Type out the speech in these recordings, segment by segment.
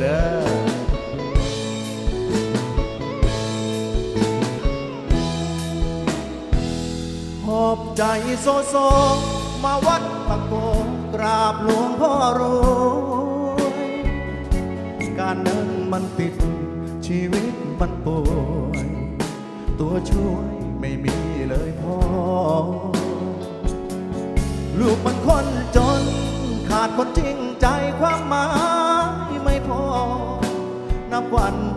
หอบใจโซโซ มาวัดตะโกกราบหลวงพ่อรวยการเงินมันติด ชีวิตมันป่วย ตัวช่วยไม่มีเลยพ่อ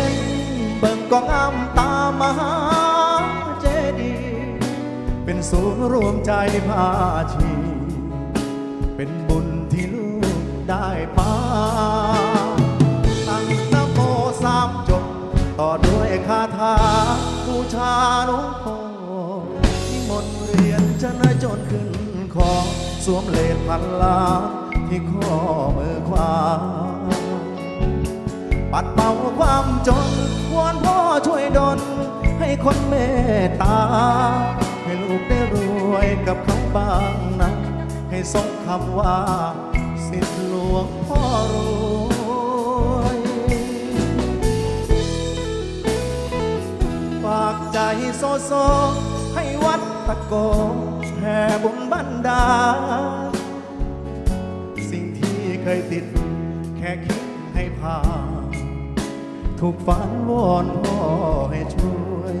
น ก็งามตามหาเจดีย์เป็นศูนย์รวมใจพาชี เป็นบุญที่ลูกได้มาตั้งนโมสามจบ ต่อด้วยคาถาบูชาหลวงพ่อที่มนต์เรียนจะนจนขึ้นคอสวมเลนพันล้านที่ขอ ปัดเป่าความจน วอนพ่อช่วยดลให้คนเมตตา ให้ลูกได้รวยกับเขาบ้างนะ ให้สมคำว่า สิทธิหลวงพ่อรวยฝากใจโซโซ ให้วัดตะโกแผ่บุญบันดา สิ่งที่เคยติดแค่คิดให้ผ่าน ถูกฝันวอนพ่อให้ช่วย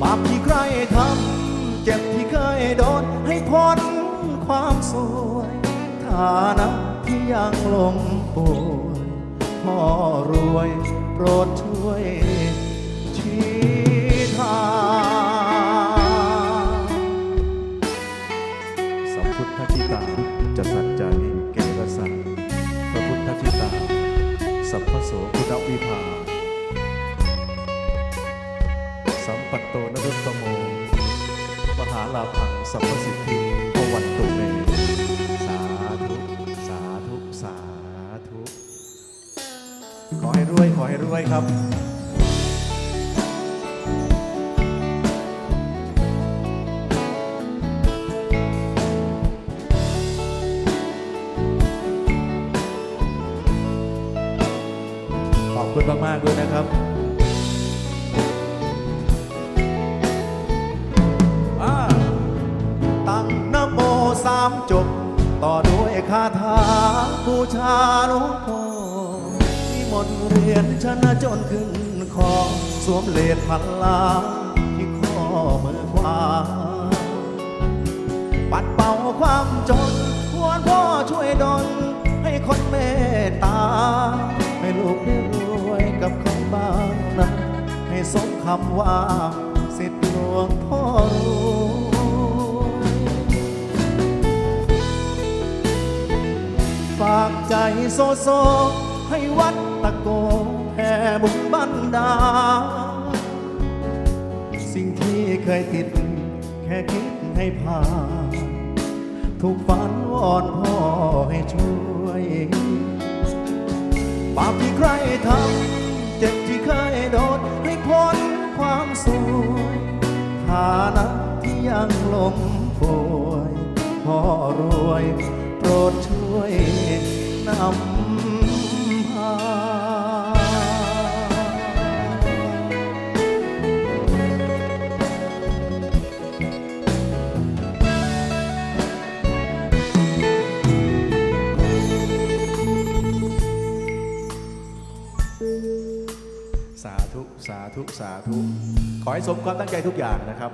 บาปที่ใครทำเจ็บที่เคยโดนให้พ้นความสวยฐานะที่ยังหลงป่วยพ่อรวยโปรดช่วยชี้ สัพพโสพุณวิภา สัมปัตโตนรุตตโม มหาลาภังสัพพสิทธิพวันตุเม สาธุ สาธุ สาธุ ขอให้รวย ขอให้รวยครับ คุณมากๆด้วยนะครับตั้งนโมสามจบ ต่อด้วยคาถาบูชาหลวงพ่อที่มนต์เรียนชนะจนขึ้นคอสวมเลดพันล้านที่ข้อมือขวาปัดเป่าความจน คำว่าสิทธิหลวงพ่อรวยฝากใจโซโซ ให้วัดตะโกแผ่บุญบันดา สิ่งที่เคยติด แค่คิดให้ผ่านถูกฝันวอนพ่อให้ช่วยบาปที่ใครทำ ลมป่วยพ่อรวยโปรดช่วยนำพาสาธุ สาธุ สาธุ ขอให้สมความตั้งใจทุกอย่างนะครับ